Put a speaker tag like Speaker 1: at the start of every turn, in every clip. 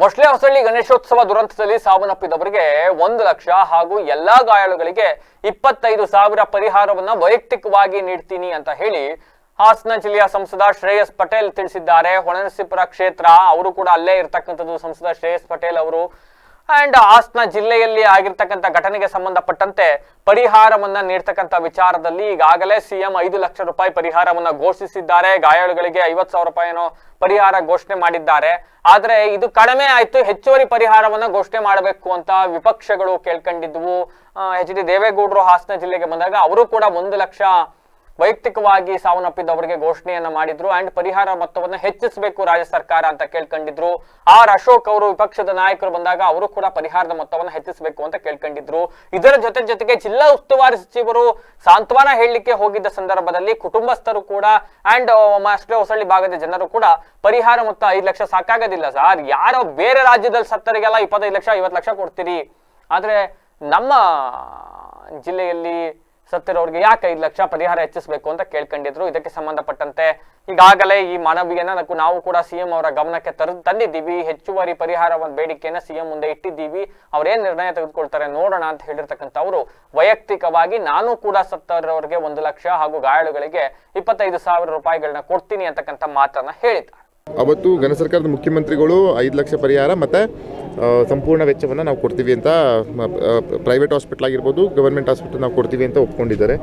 Speaker 1: ಮೊಸಳೆ ಹೊಸಳ್ಳಿ ಗಣೇಶೋತ್ಸವ ದುರಂತದಲ್ಲಿ ಸಾವನ್ನಪ್ಪಿದವರಿಗೆ ಒಂದು ಲಕ್ಷ ಹಾಗೂ ಎಲ್ಲಾ ಗಾಯಾಳುಗಳಿಗೆ ಇಪ್ಪತ್ತೈದು ಸಾವಿರ ಪರಿಹಾರವನ್ನ ವೈಯಕ್ತಿಕವಾಗಿ ನೀಡ್ತೀನಿ ಅಂತ ಹೇಳಿ ಹಾಸನ ಜಿಲ್ಲೆಯ ಸಂಸದ ಶ್ರೇಯಸ್ ಪಟೇಲ್ ತಿಳಿಸಿದ್ದಾರೆ. ಹೊಣನಸಿಪುರ ಕ್ಷೇತ್ರ, ಅವರು ಕೂಡ ಅಲ್ಲೇ ಇರತಕ್ಕಂಥದ್ದು ಸಂಸದ ಶ್ರೇಯಸ್ ಪಟೇಲ್ ಅವರು. ಅಂಡ್ ಹಾಸನ ಜಿಲ್ಲೆಯಲ್ಲಿ ಆಗಿರ್ತಕ್ಕಂಥ ಘಟನೆಗೆ ಸಂಬಂಧಪಟ್ಟಂತೆ ಪರಿಹಾರವನ್ನ ನೀಡ್ತಕ್ಕಂಥ ವಿಚಾರದಲ್ಲಿ ಈಗಾಗಲೇ ಸಿಎಂ ಐದು ಲಕ್ಷ ರೂಪಾಯಿ ಪರಿಹಾರವನ್ನ ಘೋಷಿಸಿದ್ದಾರೆ. ಗಾಯಾಳುಗಳಿಗೆ ಐವತ್ ಸಾವಿರ ರೂಪಾಯಿನೋ ಪರಿಹಾರ ಘೋಷಣೆ ಮಾಡಿದ್ದಾರೆ. ಆದ್ರೆ ಇದು ಕಡಿಮೆ ಆಯ್ತು, ಹೆಚ್ಚುವರಿ ಪರಿಹಾರವನ್ನ ಘೋಷಣೆ ಮಾಡಬೇಕು ಅಂತ ವಿಪಕ್ಷಗಳು ಕೇಳ್ಕೊಂಡಿದ್ವು. ಎಚ್ ಡಿ ದೇವೇಗೌಡರು ಹಾಸನ ಜಿಲ್ಲೆಗೆ ಬಂದಾಗ ಅವರು ಕೂಡ ಒಂದು ಲಕ್ಷ ವೈಯಕ್ತಿಕವಾಗಿ ಸಾವನ್ನಪ್ಪಿದವರಿಗೆ ಘೋಷಣೆಯನ್ನ ಮಾಡಿದ್ರು ಅಂಡ್ ಪರಿಹಾರ ಮೊತ್ತವನ್ನು ಹೆಚ್ಚಿಸಬೇಕು ರಾಜ್ಯ ಸರ್ಕಾರ ಅಂತ ಕೇಳ್ಕೊಂಡಿದ್ರು. ಆರ್ ಅಶೋಕ್ ಅವರು ವಿಪಕ್ಷದ ನಾಯಕರು ಬಂದಾಗ ಅವರು ಕೂಡ ಪರಿಹಾರದ ಮೊತ್ತವನ್ನು ಹೆಚ್ಚಿಸಬೇಕು ಅಂತ ಕೇಳ್ಕೊಂಡಿದ್ರು. ಇದರ ಜೊತೆ ಜೊತೆಗೆ ಜಿಲ್ಲಾ ಉಸ್ತುವಾರಿ ಸಚಿವರು ಸಾಂತ್ವನ ಹೇಳಲಿಕ್ಕೆ ಹೋಗಿದ್ದ ಸಂದರ್ಭದಲ್ಲಿ ಕುಟುಂಬಸ್ಥರು ಕೂಡ ಅಂಡ್ ಅಷ್ಟೇ ಹೊಸಳ್ಳಿ ಭಾಗದ ಜನರು ಕೂಡ ಪರಿಹಾರ ಮೊತ್ತ ಐದು ಲಕ್ಷ ಸಾಕಾಗೋದಿಲ್ಲ ಸರ್. ಯಾರೋ ಬೇರೆ ರಾಜ್ಯದಲ್ಲಿ ಸತ್ತರಿಗೆಲ್ಲ ಇಪ್ಪತ್ತೈದು ಲಕ್ಷ, ಐವತ್ತು ಲಕ್ಷ ಕೊಡ್ತೀರಿ. ಆದ್ರೆ ನಮ್ಮ ಜಿಲ್ಲೆಯಲ್ಲಿ ಸತ್ತಿರೋರಿಗೆ ಯಾಕೆ ಐದು ಲಕ್ಷ ಪರಿಹಾರ ಹೆಚ್ಚಿಸಬೇಕು ಅಂತ ಕೇಳ್ಕೊಂಡಿದ್ರು. ಇದಕ್ಕೆ ಸಂಬಂಧಪಟ್ಟಂತೆ ಈಗಾಗಲೇ ಈ ಮನವಿಯನ್ನ ನಾವು- ಕೂಡ ಸಿಎಂ ಅವರ ಗಮನಕ್ಕೆ ತರ, ತಂದಿದ್ದೀವಿ. ಹೆಚ್ಚುವರಿ ಪರಿಹಾರ ಒಂದು ಬೇಡಿಕೆಯನ್ನ ಸಿಎಂ ಮುಂದೆ ಇಟ್ಟಿದ್ದೀವಿ. ಅವ್ರೇನ್ ನಿರ್ಣಯ ತೆಗೆದುಕೊಳ್ತಾರೆ ನೋಡೋಣ ಅಂತ ಹೇಳಿರ್ತಕ್ಕಂಥ ಅವರು ವೈಯಕ್ತಿಕವಾಗಿ ನಾನು ಕೂಡ ಸತ್ತವರವರಿಗೆ ಒಂದು ಲಕ್ಷ ಹಾಗೂ ಗಾಯಾಳುಗಳಿಗೆ ಇಪ್ಪತ್ತೈದು ಸಾವಿರ ರೂಪಾಯಿಗಳನ್ನ ಕೊಡ್ತೀನಿ ಅಂತಕ್ಕಂಥ ಮಾತನ್ನ ಹೇಳಿದ್ದಾರೆ.
Speaker 2: ಅವತ್ತು ಘನ ಸರ್ಕಾರದ ಮುಖ್ಯಮಂತ್ರಿಗಳು ಐದು ಲಕ್ಷ ಪರಿಹಾರ ಮತ್ತು ಸಂಪೂರ್ಣ ವೆಚ್ಚವನ್ನು ನಾವು ಕೊಡ್ತೀವಿ ಅಂತ ಪ್ರೈವೇಟ್ ಹಾಸ್ಪಿಟ್ಲ್ ಆಗಿರ್ಬೋದು ಗವರ್ಮೆಂಟ್ ಹಾಸ್ಪಿಟಲ್ ನಾವು ಕೊಡ್ತೀವಿ ಅಂತ ಒಪ್ಕೊಂಡಿದ್ದಾರೆ.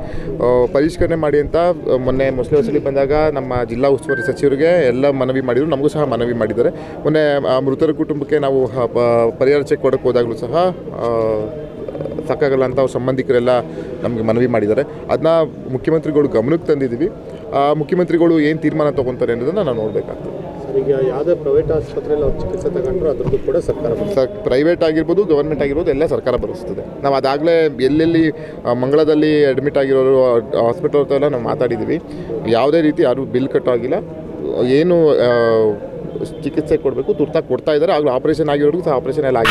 Speaker 2: ಪರಿಷ್ಕರಣೆ ಮಾಡಿ ಅಂತ ಮೊನ್ನೆ ಮೊಸಳೆ ಹೊಸಲಿ ಬಂದಾಗ ನಮ್ಮ ಜಿಲ್ಲಾ ಉಸ್ತುವಾರಿ ಸಚಿವರಿಗೆ ಎಲ್ಲ ಮನವಿ ಮಾಡಿದರು, ನಮಗೂ ಸಹ ಮನವಿ ಮಾಡಿದ್ದಾರೆ. ಮೊನ್ನೆ ಆ, ಮೃತರ ಕುಟುಂಬಕ್ಕೆ ನಾವು ಪರಿಹಾರ ಚೆಕ್ ಕೊಡೋಕ್ಕೆ ಹೋದಾಗಲೂ ಸಹ ಸಾಕಾಗಲ್ಲ ಅಂತ ಸಂಬಂಧಿಕರೆಲ್ಲ ನಮಗೆ ಮನವಿ ಮಾಡಿದ್ದಾರೆ. ಅದನ್ನ ಮುಖ್ಯಮಂತ್ರಿಗಳು ಗಮನಕ್ಕೆ ತಂದಿದ್ದೀವಿ. ಮುಖ್ಯಮಂತ್ರಿಗಳು ಏನು ತೀರ್ಮಾನ ತೊಗೊತಾರೆ ಅನ್ನೋದನ್ನು ನಾವು ನೋಡಬೇಕಾಗ್ತದೆ.
Speaker 3: ಈಗ ಯಾವುದೇ ಪ್ರೈವೇಟ್ ಆಸ್ಪತ್ರೆಯಲ್ಲಿ ಚಿಕಿತ್ಸೆ ತಗೊಂಡ್ರು ಅದ್ರದ್ದು ಕೂಡ ಸರ್ಕಾರ
Speaker 2: ಸರ್ ಪ್ರೈವೇಟ್ ಆಗಿರ್ಬೋದು ಗವರ್ಮೆಂಟ್ ಆಗಿರ್ಬೋದು, ಎಲ್ಲ ಸರ್ಕಾರ ಭರಿಸ್ತದೆ ನಾವು ಅದಾಗಲೇ ಎಲ್ಲೆಲ್ಲಿ ಮಂಗಳದಲ್ಲಿ ಅಡ್ಮಿಟ್ ಆಗಿರೋರು ಹಾಸ್ಪಿಟಲ್ ಎಲ್ಲ ನಾವು ಮಾತಾಡಿದ್ದೀವಿ ಯಾವುದೇ ರೀತಿ ಯಾರೂ ಬಿಲ್ ಕಟ್ಟಾಗಿಲ್ಲ ಏನು ಚಿಕಿತ್ಸೆ ಕೊಡಬೇಕು, ತುರ್ತಾಗಿ ಕೊಡ್ತಾ ಇದ್ದಾರೆ. ಆಗಲೂ ಆಪರೇಷನ್ ಆಗಿರೋರ್ಗೂ ಸಹ ಆಪರೇಷನ್ ಎಲ್ಲ ಆಗಿದೆ.